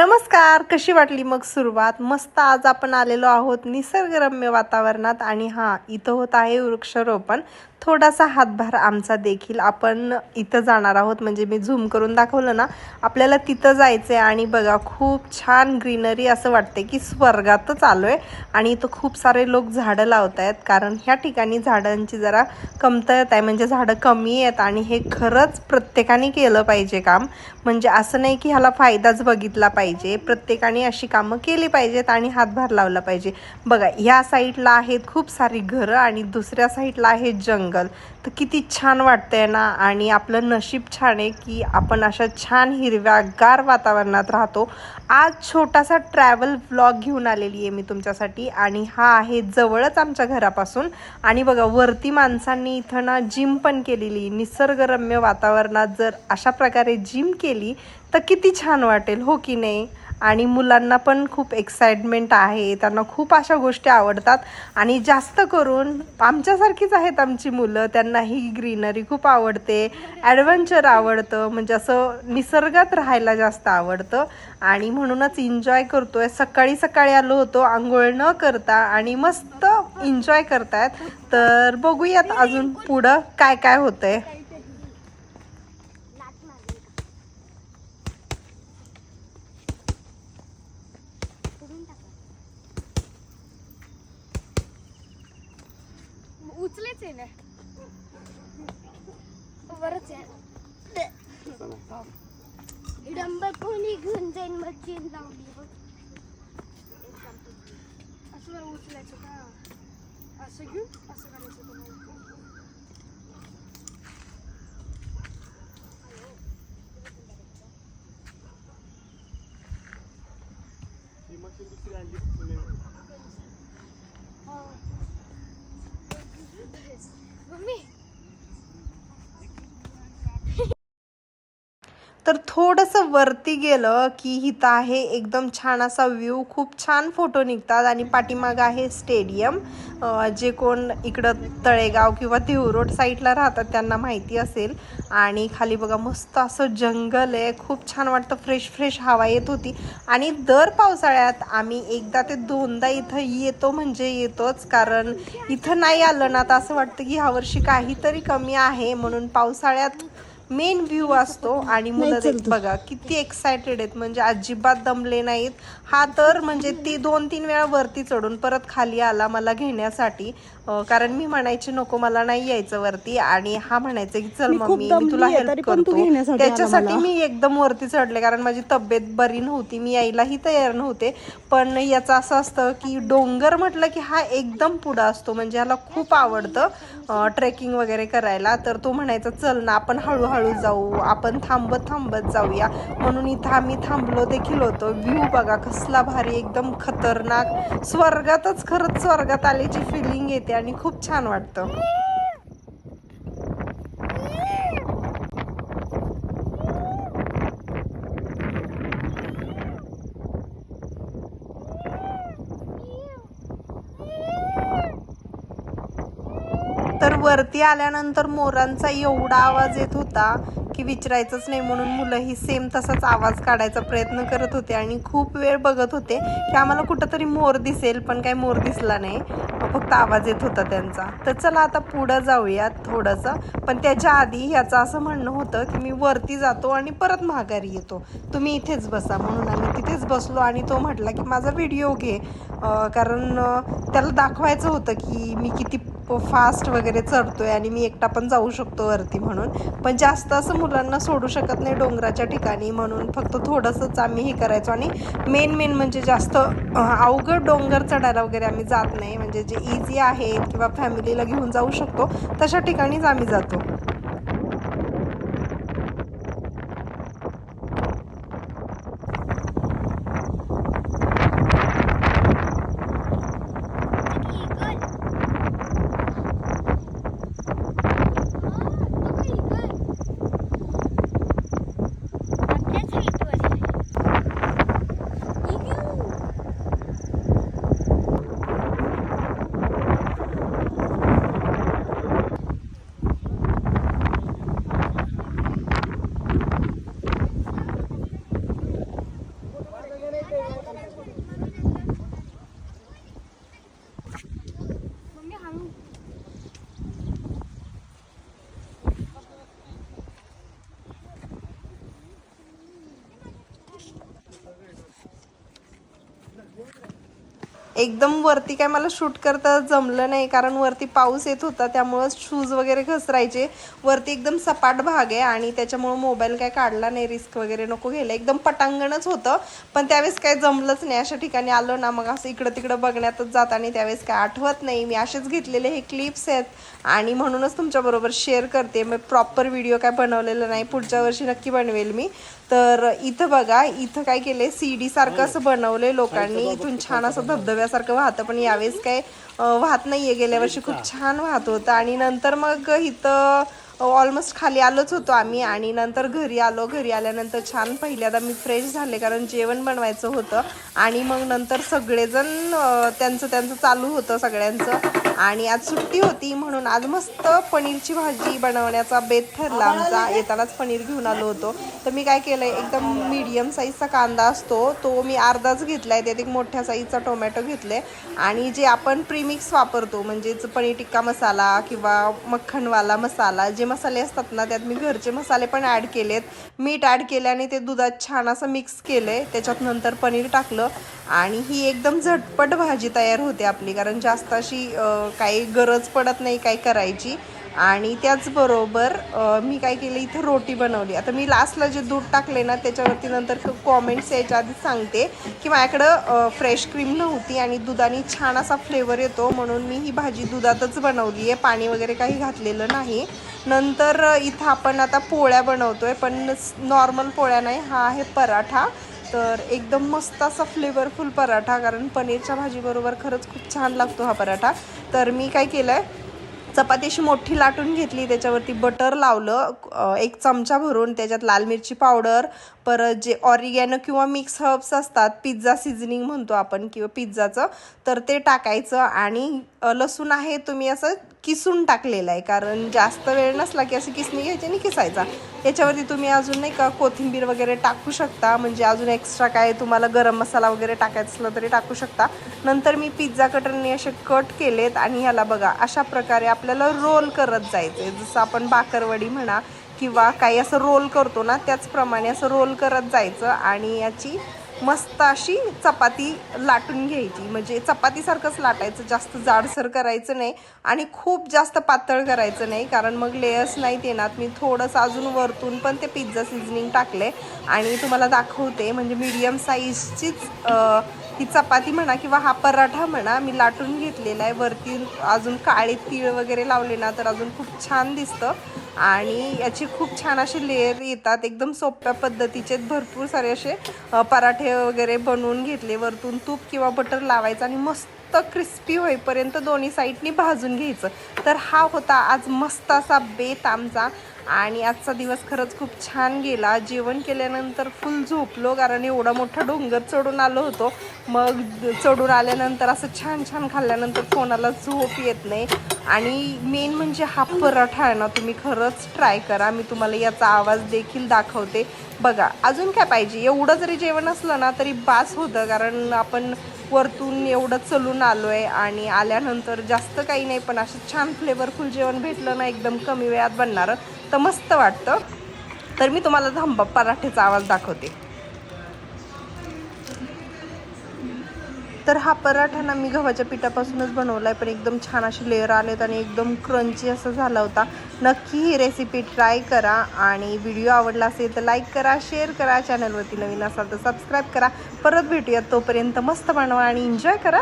नमस्कार कशी वाटली मग सुरुवात? मस्त आज आपण आलेलो आहोत निसर्गरम्य वातावरणात आणि हां इथं होत आहे वृक्षारोपण. थोडासा हातभार आमचा देखील आपण इथं जाणार आहोत. म्हणजे मी झूम करून दाखवलं ना आपल्याला तिथं जायचं आहे आणि बघा खूप छान ग्रीनरी असं वाटते की स्वर्गातच आलो आहे आणि इथं खूप सारे लोक झाडं लावत आहेत. कारण ह्या ठिकाणी झाडांची जरा कमतरता आहे. म्हणजे झाडं कमी आहेत आणि हे खरंच प्रत्येकाने केलं पाहिजे काम. म्हणजे असं नाही की ह्याला फायदाच बघितला पाहिजे. पाहिजे प्रत्येकाने अशी कामं केली पाहिजेत आणि हातभार लावला पाहिजे. बघा ह्या साईडला आहेत खूप सारी घरं आणि दुसऱ्या साईडला आहे जंगल. तर किती छान वाटतंय ना? आणि आपलं नशीब छान आहे की आपण अशा छान हिरव्यागार वातावरणात राहतो. आज छोटासा ट्रॅव्हल व्लॉग घेऊन आलेली आहे मी तुमच्यासाठी आणि हा आहे जवळच आमच्या घरापासून. आणि बघा वरती माणसांनी इथं ना जिम पण केलेली. निसर्गरम्य वातावरणात जर अशा प्रकारे जिम केली तर किती छान वाटेल हो की नाही? आणि मुलांना पण खूप एक्साइटमेंट आहे त्यांना खूप अशा गोष्टी आवडतात. आणि जास्त करून आमच्यासारखीच आहेत आमची मुलं त्यांना ही ग्रीनरी खूप आवडते ॲडव्हेंचर आवडतं म्हणजे असं निसर्गात राहायला जास्त आवडतं. आणि म्हणूनच एन्जॉय करतोय. सकाळी सकाळी आलो होतो आंघोळ न करता आणि मस्त एन्जॉय करतायत. तर बघूयात अजून पुढं काय काय होतंय आहे ना बरंच आहे डंबर कोणी घेऊन जाईन मग चेन लावली बघ असं बरं उचलायचं का असं घेऊन असं करायचं तुम्हाला मम्मी तर थोडंसं वरती गेलं की इथं आहे एकदम छान असा व्ह्यू खूप छान फोटो निघतात आणि पाठीमागं आहे स्टेडियम जे कोण इकडं तळेगाव किंवा देवरोड साईडला राहतात त्यांना माहिती असेल. आणि खाली बघा मस्त असं जंगल आहे. खूप छान वाटतं. फ्रेश फ्रेश हवा येत होती. आणि दर पावसाळ्यात आम्ही एकदा ते दोनदा इथं येतो म्हणजे येतोच. कारण इथं नाही आलं ना तर असं वाटतं की ह्यावर्षी काहीतरी कमी आहे. म्हणून पावसाळ्यात मेन व्ह्यू असतो आणि मुलं बघा किती एक्सायटेड आहेत. म्हणजे अजिबात दमले नाहीत. हा तर म्हणजे ती दोन तीन वेळा वरती चढून परत खाली आला मला घेण्यासाठी. कारण मी म्हणायचे नको मला नाही यायचं वरती. आणि हा म्हणायचं की चल मम्मी मी तुला हेल्प करतो. त्याच्यासाठी. मी एकदम वरती चढले कारण माझी तब्येत बरी नव्हती. मी यायलाही तयार नव्हते. पण याचं असं असतं की डोंगर म्हटलं की हा एकदम पुढं असतो. म्हणजे ह्याला खूप आवडतं ट्रेकिंग वगैरे करायला. तर तो म्हणायचा चल ना आपण हळूहळू जाऊ आपण थांबत थांबत जाऊया. म्हणून इथं आम्ही थांबलो देखील होतो. व्ह्यू बघा कसला भारी एकदम खतरनाक. स्वर्गातच खरंच स्वर्गात आल्याची फिलिंग येते आणि खूप छान वाटतं. तर वरती आल्यानंतर मोरांचा एवढा आवाज येत होता की विचारायचंच नाही म्हणून मुलंही सेम तसाच आवाज काढायचा प्रयत्न करत होते आणि खूप वेळ बघत होते की आम्हाला कुठंतरी मोर दिसेल पण काही मोर दिसला नाही. फक्त आवाज येत होता त्यांचा. तर चला आता पुढं जाऊयात थोडंसं. पण त्याच्या आधी ह्याचं असं म्हणणं होतं की मी वरती जातो आणि परत माघारी येतो. तुम्ही इथेच बसा म्हणून आम्ही तिथेच बसलो आणि तो म्हटला की माझा व्हिडिओ घे. कारण त्याला दाखवायचं होतं की मी किती फास्ट वगैरे चढतोय आणि मी एकटा पण जाऊ शकतो वरती म्हणून. पण जास्त असं मुलांना सोडू शकत नाही डोंगराच्या ठिकाणी म्हणून फक्त थोडंसंच आम्ही हे करायचो. आणि मेन मेन म्हणजे जास्त अवघड डोंगर चढायला वगैरे आम्ही जात नाही. म्हणजे जे इझी आहेत किंवा फॅमिलीला घेऊन जाऊ शकतो तशा ठिकाणीच आम्ही जातो. एकदम वरती काय मला शूट करता जमलं नाही कारण वरती पाऊस येत होता त्यामुळं शूज वगैरे घसरायचे. वरती एकदम सपाट भाग आहे आणि त्याच्यामुळं मोबाईल काय काढला नाही रिस्क वगैरे नको घ्यायला. एकदम पटांगणच होतं पण त्यावेळेस काय जमलंच नाही. अशा ठिकाणी आलो ना मग असं इकडं तिकडं बघण्यातच जात आणि त्यावेळेस काय आठवत नाही. मी असेच घेतलेले हे क्लिप्स आहेत आणि म्हणूनच तुमच्याबरोबर शेअर करते. मग प्रॉपर व्हिडिओ काय बनवलेला नाही पुढच्या वर्षी नक्की बनवेल मी. तर इथं बघा इथं काय केलंय? सी डी सारखं असं बनवलंय लोकांनी. इथून छान असं धबधब्यासारखं वाहतं पण यावेळेस काय वाहत नाहीये. गेल्या वर्षी खूप छान वाहत होतं. आणि नंतर मग इथं ऑलमोस्ट खाली आलोच होतो आम्ही. आणि नंतर घरी आलो. घरी आल्यानंतर छान पहिल्यांदा मी फ्रेश झाले कारण जेवण बनवायचं होतं. आणि मग नंतर सगळेजण त्यांचं त्यांचं चालू होतं सगळ्यांचं. आणि आज सुट्टी होती म्हणून आज मस्त पनीरची भाजी बनवण्याचा बेत ठरला आमचा. येतानाच पनीर घेऊन आलो होतो. तर मी काय केलं एकदम मीडियम साईजचा कांदा असतो तो मी अर्धाच घेतला आहे त्यात एक मोठ्या साईजचा टोमॅटो घेतले आणि जे आपण प्रीमिक्स वापरतो म्हणजेच पनीर टिक्का मसाला किंवा मक्खनवाला मसाला जे मसाले असतात ना त्यात मी घरचे मसाले पण ॲड केलेत. मीठ ॲड केल्याने ते दुधात छान असं मिक्स केलं आहे त्याच्यात नंतर पनीर टाकलं आणि ही एकदम झटपट भाजी तयार होते आपली. कारण जास्त अशी काही गरज पडत नाही काही करायची. आणि त्याचबरोबर मी काय केलं इथं रोटी बनवली. आता मी लास्टला जे दूध टाकले ना त्याच्यावरती नंतर कॉमेंट्स यायच्या आधी सांगते की माझ्याकडं फ्रेश क्रीम नव्हती आणि दुधाने छान असा फ्लेवर येतो म्हणून मी ही भाजी दुधातच बनवली आहे. पाणी वगैरे काही घातलेलं नाही. नंतर इथं आपण आता पोळ्या बनवतो आहे पण नॉर्मल पोळ्या नाही हा आहे पराठा. तर एकदम मस्त असा फ्लेवरफुल पराठा कारण पनीरच्या भाजीबरोबर खरंच खूप छान लागतो हा पराठा. तर मी काय केलं आहे चपातीशी मोठी लाटून घेतली त्याच्यावरती बटर लावलं एक चमचा भरून त्याच्यात लाल मिरची पावडर परत जे ऑरिगॅनो किंवा मिक्स हर्ब्स असतात पिझ्झा सिझनिंग म्हणतो आपण किंवा पिझ्झाचं तर ते टाकायचं आणि लसूण आहे तुम्ही असं किसून टाकलेलं आहे कारण जास्त वेळ नसला की असं किसणी घ्यायची आणि किसायचा. याच्यावरती तुम्ही अजून नाही का कोथिंबीर वगैरे टाकू शकता म्हणजे अजून एक्स्ट्रा काय तुम्हाला गरम मसाला वगैरे टाकायचा असला तरी टाकू शकता. नंतर मी पिझ्झा कटरने असे कट केलेत आणि ह्याला बघा अशा प्रकारे आपल्याला रोल करत जायचं आहे जसं आपण बाकरवडी म्हणा किंवा काही असं रोल करतो ना त्याचप्रमाणे असं रोल करत जायचं आणि याची मस्त अशी चपाती लाटून घ्यायची. म्हणजे चपातीसारखंच लाटायचं जास्त जाडसर करायचं नाही आणि खूप जास्त पातळ करायचं नाही कारण मग लेयर्स नाहीत येणार. मी थोडंसं अजून वरतून पण ते पिझ्झा सिझनिंग टाकले आणि तुम्हाला दाखवते. म्हणजे मीडियम साईजचीच ही चपाती म्हणा किंवा हा पराठा म्हणा मी लाटून घेतलेला आहे. वरती अजून काळे तीळ वगैरे लावले ना तर अजून खूप छान दिसतं. आणि याची खूप छान असे लेअर येतात एकदम सोप्या पद्धतीचे भरपूर सारे असे पराठे वगैरे बनवून घेतले. वरतून तूप किंवा बटर लावायचं आणि मस्त क्रिस्पी होईपर्यंत दोन्ही साईडनी भाजून घ्यायचं. तर हा होता आज मस्त असा बेत आमचा. आणि आजचा दिवस खरंच खूप छान गेला. जेवण केल्यानंतर फुल झोपलो कारण एवढा मोठा डोंगर चढून आलो होतो. मग चढून आल्यानंतर असं छान छान खाल्ल्यानंतर कोणाला झोप येत नाही. आणि मेन म्हणजे हा पराठा आहे ना तुम्ही खरंच ट्राय करा. मी तुम्हाला याचा आवाज देखील दाखवते. बघा अजून काय पाहिजे? एवढं जरी जेवण असलं ना तरी बास होतं. कारण आपण वरतून एवढं चलून आलो आहे आणि आल्यानंतर जास्त काही नाही पण असं छान फ्लेवरफुल जेवण भेटलं ना एकदम कमी वेळात बनणारं. तर मस्त वाटतं. तर मी तुम्हाला थांबा पराठ्याचा आवाज दाखवते. तर हा पराठा ना मी गव्हाच्या पिठापासूनच बनवला आहे पण एकदम छान असे लेअर आलेत आणि एकदम क्रंची असं झाला होता. नक्की ही रेसिपी ट्राय करा आणि व्हिडिओ आवडला असेल तर लाईक करा शेअर करा चॅनलवरती नवीन असाल तर सबस्क्राईब करा. परत भेटूयात तोपर्यंत मस्त बनवा आणि एन्जॉय करा.